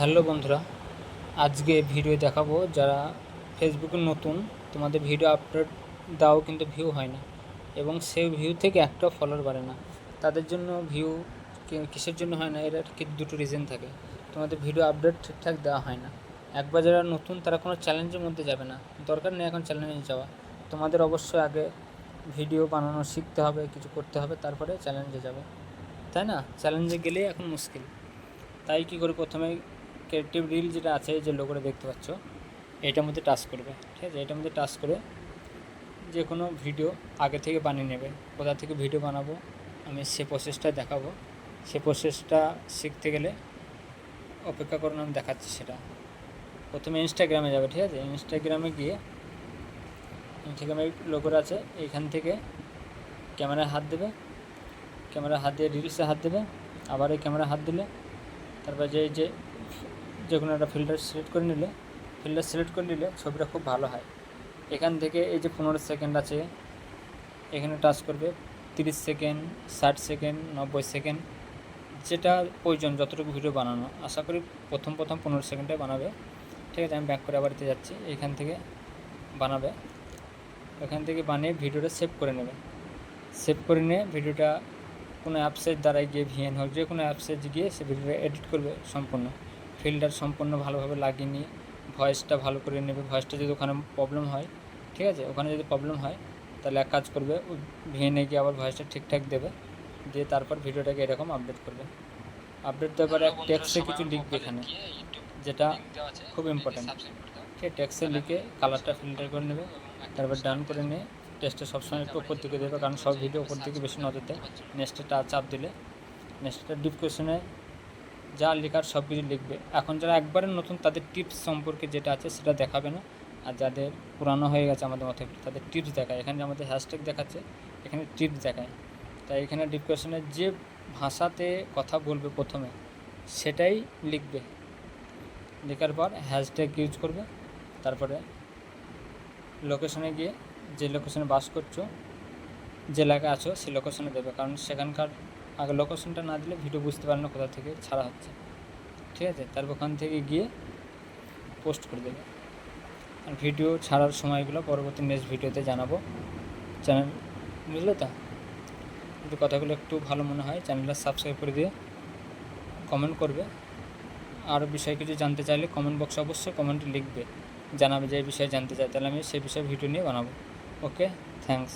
Hello বন্ধুরা, আজকে video দেখাবো যারা ফেসবুকে নতুন, তোমাদের ভিডিও আপলোড দাও কিন্তু ভিউ হয় না এবং সেই ভিউ থেকে একটাও ফলোয়ার বাড়ে না। তাদের জন্য ভিউ কিসের জন্য হয় না, এর কি দুটো রিজন থাকে। তোমাদের ভিডিও আপডেট ঠিকঠাক দেওয়া হয় না। একবার যারা নতুন, তারা কোনো চ্যালেঞ্জের মধ্যে যাবে না। দরকার নেই এখন চ্যালেঞ্জে যাওয়া। তোমাদের অবশ্যই আগে ভিডিও বানানো শিখতে হবে, কিছু করতে হবে, তারপরে চ্যালেঞ্জে যাবে। তাই না? চ্যালেঞ্জে গেলেই এখন মুশকিল। তাই কী করে প্রথমে ক্রিয়েটিভ রিল যেটা আছে যে লোগোটা দেখতে পাচ্ছ, এটার মধ্যে টাচ করবে, ঠিক আছে? এটার মধ্যে টাচ করে যে কোনো ভিডিও আগে থেকে বানিয়ে নেবে। কোথা থেকে ভিডিও বানাবো, আমি সে প্রসেসটা দেখাবো। সে প্রসেসটা শিখতে গেলে অপেক্ষা করুন আমি দেখাচ্ছি সেটা। প্রথমে ইনস্টাগ্রামে যাবে, ঠিক আছে? ইনস্টাগ্রামে গিয়ে ইনস্টাগ্রামে লোগোর আছে এইখান থেকে ক্যামেরায় হাত দেবে। ক্যামেরা হাত দিয়ে রিলসে হাত দেবে। আবার এই ক্যামেরা হাত দিলে তারপর যে যে যে কোনো একটা ফিল্টার সিলেক্ট করে নিলে ফিল্টার সিলেক্ট করে নিলে ছবিটা খুব ভালো হয়। এখান থেকে এই যে পনেরো সেকেন্ড আছে, এখানে টাচ করবে তিরিশ সেকেন্ড ষাট সেকেন্ড নব্বই সেকেন্ড যেটা প্রয়োজন যতটুকু ভিডিও বানানো। আশা করি প্রথম প্রথম পনেরো সেকেন্ডে বানাবে। ঠিক আছে, আমি ব্যাক করে আবার যাচ্ছি। এখান থেকে বানাবে। এখান থেকে বানিয়ে ভিডিওটা সেভ করে নেবে। সেভ করে নিয়ে ভিডিওটা কোনো অ্যাপসের দ্বারাই গিয়ে ভিএন হোক, যে কোনো অ্যাপসে গিয়ে সে ভিডিওটা এডিট করবে সম্পূর্ণ। ফিল্টার সম্পূর্ণ ভালোভাবে লাগিয়ে নিয়ে ভয়েসটা ভালো করে নেবে ভয়েসটা যদি ওখানে প্রবলেম হয় ঠিক আছে? ওখানে যদি প্রবলেম হয় তাহলে এক কাজ করবে ভিএনে গিয়ে আবার ভয়েসটা ঠিকঠাক দেবে দিয়ে তারপর ভিডিওটাকে এরকম আপডেট করবে। আপডেট দেওয়ার পরে টেক্সটে কিছু লিখবে এখানে যেটা খুব ইম্পর্ট্যান্ট ঠিক টেক্সটে লিখে কালারটা ফিল্টার করে নেবে তারপর ডান করে নিয়ে টেস্টে সবসময় একটু ওপর দিকে দেবে কারণ সব ভিডিও ওপর দিকে বেশি নজর দেয় নেক্সটে চাপ দিলে নেক্সটটা ডিপ কোয়েশনে যা লেখার সব কিছু লিখবে। এখন যারা একবারে নতুন, তাদের টিপস সম্পর্কে যেটা আছে সেটা দেখাবে না। আর যাদের পুরানো হয়ে গেছে আমাদের মতো তাদের টিপস দেখায়। এখানে আমাদের হ্যাশট্যাগ দেখাচ্ছে, এখানে টিপস দেখায়। তাই এখানে ডিপ কোয়েশনে যে ভাষাতে কথা বলবে প্রথমে, সেটাই লিখবে। লেখার পর হ্যাশট্যাগ ইউজ করবে। তারপরে লোকেশনে গিয়ে যে লোকেশনে বাস করছ, যে এলাকায় আছো, সেই লোকেশনে দেবে। কারণ সেখানকার আগে লোকেশনটা না দিলে ভিডিও বুঝতে পারে না কোথা থেকে ছাড়া হচ্ছে। ঠিক আছে? তারপর ওখান থেকে গিয়ে পোস্ট করে দেবে। আর ভিডিও ছাড়ার সময়গুলো পরবর্তী নেক্সট ভিডিওতে জানাব। চ্যানেল বুঝলে তো? যদি কথাগুলো একটু ভালো মনে হয় চ্যানেলটা সাবস্ক্রাইব করে দিয়ে কমেন্ট করবে। আর বিষয় কিছু জানতে চাইলে কমেন্ট বক্সে অবশ্যই কমেন্টে লিখবে। জানাবে যে বিষয়ে জানতে চাই তাহলে আমি সেই বিষয়ে ভিডিও নিয়ে বানাবো। Okay thanks